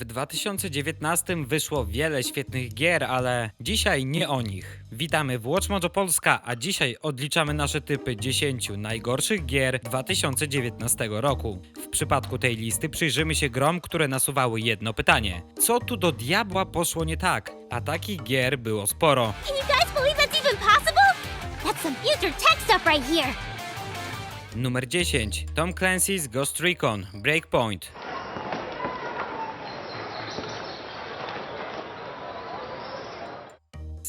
W 2019 wyszło wiele świetnych gier, ale dzisiaj nie o nich. Witamy w Watch Mojo Polska, a dzisiaj odliczamy nasze typy 10 najgorszych gier 2019 roku. W przypadku tej listy przyjrzymy się grom, które nasuwały jedno pytanie. Co tu do diabła poszło nie tak? A takich gier było sporo. Can you guys believe that's even possible? That's some future tech stuff right here. Numer 10. Tom Clancy's Ghost Recon Breakpoint.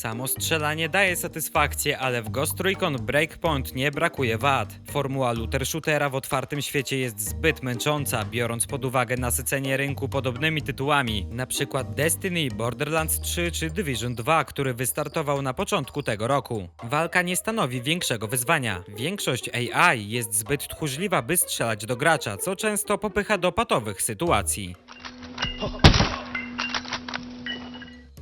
Samo strzelanie daje satysfakcję, ale w Ghost Recon Breakpoint nie brakuje wad. Formuła looter shootera w otwartym świecie jest zbyt męcząca, biorąc pod uwagę nasycenie rynku podobnymi tytułami, np. Destiny, Borderlands 3 czy Division 2, który wystartował na początku tego roku. Walka nie stanowi większego wyzwania. Większość AI jest zbyt tchórzliwa, by strzelać do gracza, co często popycha do patowych sytuacji.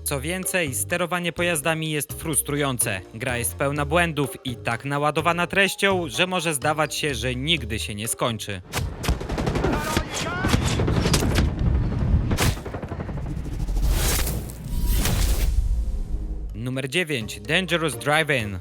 Co więcej, sterowanie pojazdami jest frustrujące. Gra jest pełna błędów i tak naładowana treścią, że może zdawać się, że nigdy się nie skończy. Numer 9. Dangerous Drive-In.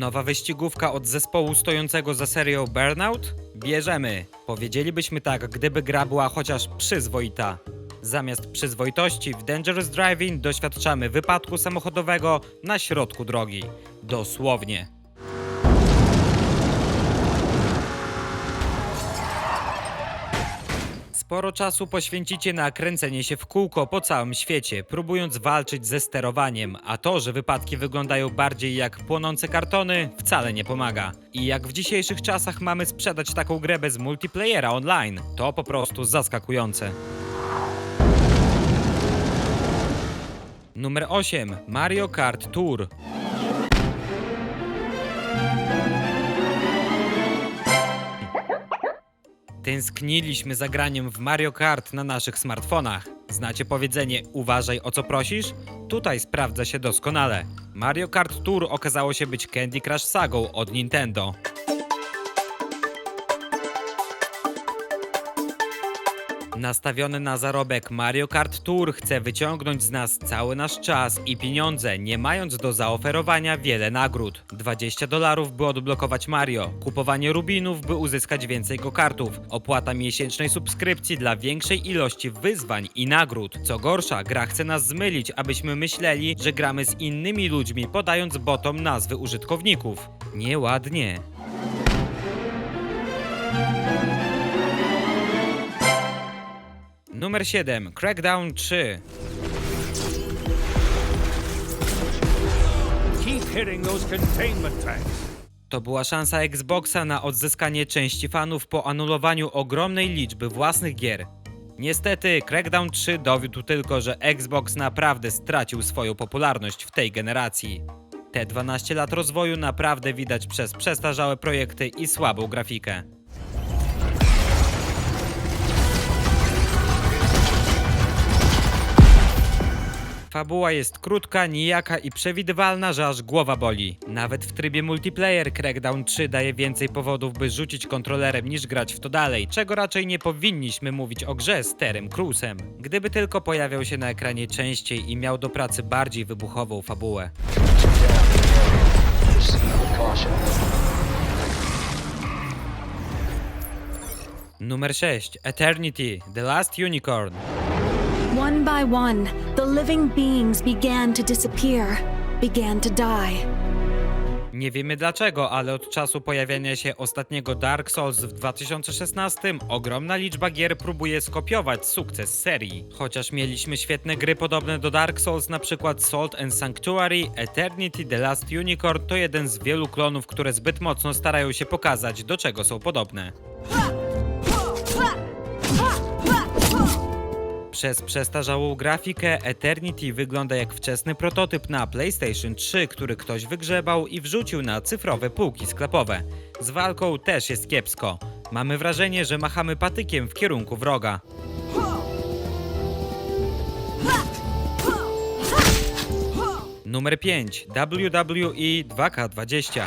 Nowa wyścigówka od zespołu stojącego za serią Burnout? Bierzemy. Powiedzielibyśmy tak, gdyby gra była chociaż przyzwoita. Zamiast przyzwoitości w Dangerous Driving doświadczamy wypadku samochodowego na środku drogi. Dosłownie. Sporo czasu poświęcicie na kręcenie się w kółko po całym świecie, próbując walczyć ze sterowaniem, a to, że wypadki wyglądają bardziej jak płonące kartony, wcale nie pomaga. I jak w dzisiejszych czasach mamy sprzedać taką grę bez multiplayera online, to po prostu zaskakujące. Numer 8. Mario Kart Tour. Tęskniliśmy za graniem w Mario Kart na naszych smartfonach. Znacie powiedzenie uważaj o co prosisz? Tutaj sprawdza się doskonale. Mario Kart Tour okazało się być Candy Crush sagą od Nintendo. Nastawiony na zarobek Mario Kart Tour chce wyciągnąć z nas cały nasz czas i pieniądze, nie mając do zaoferowania wiele nagród. 20 dolarów, by odblokować Mario, kupowanie rubinów, by uzyskać więcej go-kartów, opłata miesięcznej subskrypcji dla większej ilości wyzwań i nagród. Co gorsza, gra chce nas zmylić, abyśmy myśleli, że gramy z innymi ludźmi, podając botom nazwy użytkowników. Nieładnie. Numer 7. Crackdown 3. Keep hitting those containment tanks. To była szansa Xboxa na odzyskanie części fanów po anulowaniu ogromnej liczby własnych gier. Niestety, Crackdown 3 dowiódł tylko, że Xbox naprawdę stracił swoją popularność w tej generacji. Te 12 lat rozwoju naprawdę widać przez przestarzałe projekty i słabą grafikę. Fabuła jest krótka, nijaka i przewidywalna, że aż głowa boli. Nawet w trybie multiplayer Crackdown 3 daje więcej powodów, by rzucić kontrolerem niż grać w to dalej, czego raczej nie powinniśmy mówić o grze z Terem Cruzem. Gdyby tylko pojawiał się na ekranie częściej i miał do pracy bardziej wybuchową fabułę. Numer 6. Eternity – The Last Unicorn. By one, the living beings began to disappear, began to die. Nie wiemy dlaczego, ale od czasu pojawienia się ostatniego Dark Souls w 2016 ogromna liczba gier próbuje skopiować sukces serii. Chociaż mieliśmy świetne gry podobne do Dark Souls, przykład Salt and Sanctuary, Eternity The Last Unicorn to jeden z wielu klonów, które zbyt mocno starają się pokazać, do czego są podobne. Przez przestarzałą grafikę Eternity wygląda jak wczesny prototyp na PlayStation 3, który ktoś wygrzebał i wrzucił na cyfrowe półki sklepowe. Z walką też jest kiepsko. Mamy wrażenie, że machamy patykiem w kierunku wroga. Numer 5. WWE 2K20.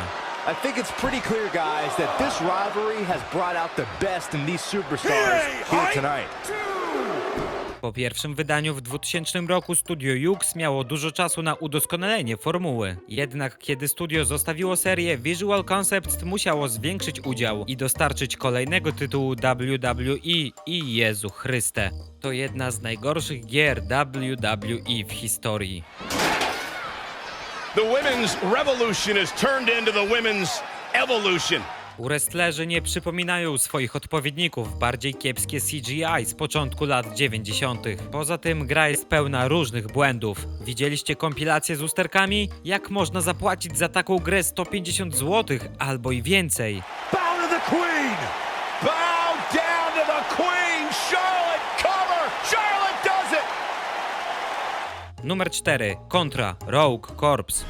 I think it's pretty clear, guys, that this rivalry has brought out the best in these superstars here tonight. Po pierwszym wydaniu w 2000 roku Studio Jux miało dużo czasu na udoskonalenie formuły. Jednak kiedy studio zostawiło serię, Visual Concepts musiało zwiększyć udział i dostarczyć kolejnego tytułu WWE i Jezu Chryste. To jedna z najgorszych gier WWE w historii. The women's revolution has turned into the women's evolution. Wrestlerzy nie przypominają swoich odpowiedników, bardziej kiepskie CGI z początku lat 90. Poza tym gra jest pełna różnych błędów. Widzieliście kompilację z usterkami? Jak można zapłacić za taką grę 150 zł albo i więcej? Bow to the Queen! Bow down to the Queen! Charlotte, cover! Charlotte does it! Numer 4. Contra. Rogue Corps.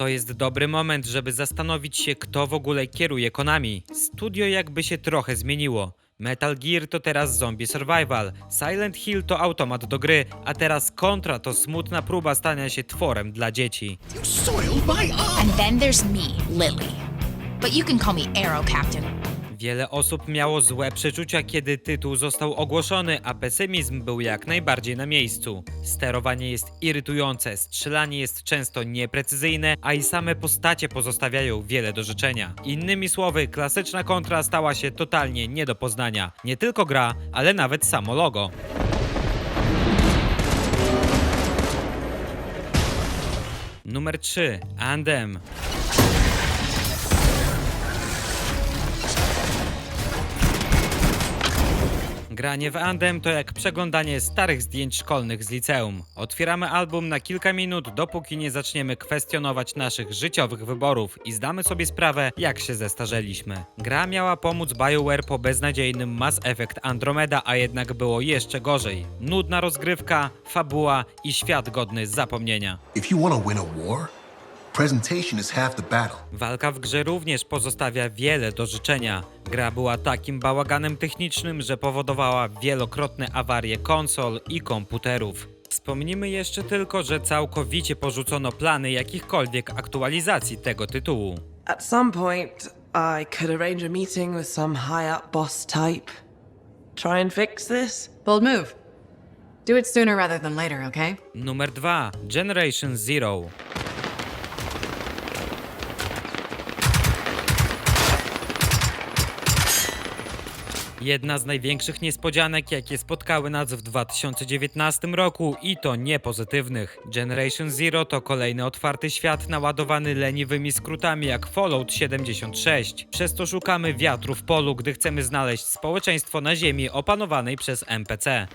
To jest dobry moment, żeby zastanowić się, kto w ogóle kieruje Konami. Studio jakby się trochę zmieniło. Metal Gear to teraz zombie survival, Silent Hill to automat do gry, a teraz Contra to smutna próba stania się tworem dla dzieci. And then there's me, Lily. But you can call me Arrow Captain. Wiele osób miało złe przeczucia, kiedy tytuł został ogłoszony, a pesymizm był jak najbardziej na miejscu. Sterowanie jest irytujące, strzelanie jest często nieprecyzyjne, a i same postacie pozostawiają wiele do życzenia. Innymi słowy, klasyczna kontra stała się totalnie nie do poznania. Nie tylko gra, ale nawet samo logo. Numer 3. Andem. Granie w Andem to jak przeglądanie starych zdjęć szkolnych z liceum. Otwieramy album na kilka minut, dopóki nie zaczniemy kwestionować naszych życiowych wyborów i zdamy sobie sprawę, jak się zestarzeliśmy. Gra miała pomóc BioWare po beznadziejnym Mass Effect Andromeda, a jednak było jeszcze gorzej. Nudna rozgrywka, fabuła i świat godny zapomnienia. If you want to win a war, Walka w grze również pozostawia wiele do życzenia. Gra była takim bałaganem technicznym, że powodowała wielokrotne awarie konsol i komputerów. Wspomnijmy jeszcze tylko, że całkowicie porzucono plany jakichkolwiek aktualizacji tego tytułu. At some point, I could arrange a meeting with some high up boss type. Try and fix this? Bold move. Do it sooner rather than later, okay? Numer 2. Generation Zero. Jedna z największych niespodzianek, jakie spotkały nas w 2019 roku i to nie pozytywnych. Generation Zero to kolejny otwarty świat naładowany leniwymi skrótami jak Fallout 76. Przez to szukamy wiatru w polu, gdy chcemy znaleźć społeczeństwo na ziemi opanowanej przez NPC.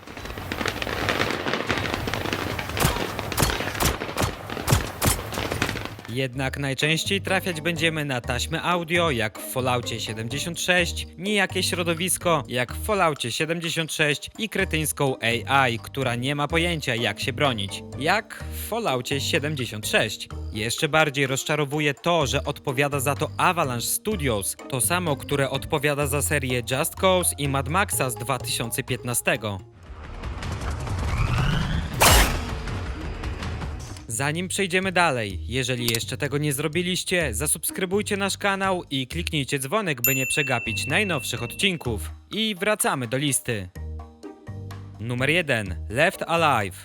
Jednak najczęściej trafiać będziemy na taśmy audio, jak w Falloutie 76, nijakie środowisko, jak w Falloutie 76 i kretyńską AI, która nie ma pojęcia jak się bronić, jak w Falloutie 76. Jeszcze bardziej rozczarowuje to, że odpowiada za to Avalanche Studios, to samo, które odpowiada za serię Just Cause i Mad Maxa z 2015. Zanim przejdziemy dalej, jeżeli jeszcze tego nie zrobiliście, zasubskrybujcie nasz kanał i kliknijcie dzwonek, by nie przegapić najnowszych odcinków. I wracamy do listy. Numer 1. Left Alive.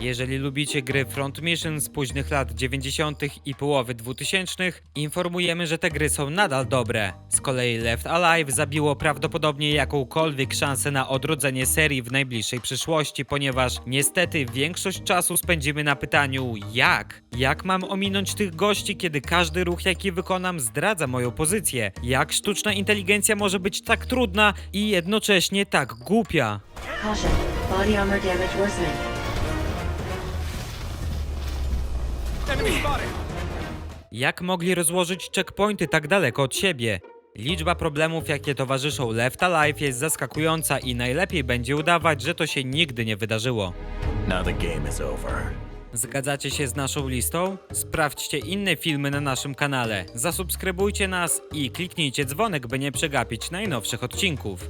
Jeżeli lubicie gry Front Mission z późnych lat 90. i połowy 2000, informujemy, że te gry są nadal dobre. Z kolei Left Alive zabiło prawdopodobnie jakąkolwiek szansę na odrodzenie serii w najbliższej przyszłości, ponieważ niestety większość czasu spędzimy na pytaniu jak? Jak mam ominąć tych gości, kiedy każdy ruch jaki wykonam zdradza moją pozycję? Jak sztuczna inteligencja może być tak trudna i jednocześnie tak głupia? Caution. Body armor damage worsening. Jak mogli rozłożyć checkpointy tak daleko od siebie? Liczba problemów, jakie towarzyszą Left Alive jest zaskakująca i najlepiej będzie udawać, że to się nigdy nie wydarzyło. Now the game is over. Zgadzacie się z naszą listą? Sprawdźcie inne filmy na naszym kanale, zasubskrybujcie nas i kliknijcie dzwonek, by nie przegapić najnowszych odcinków.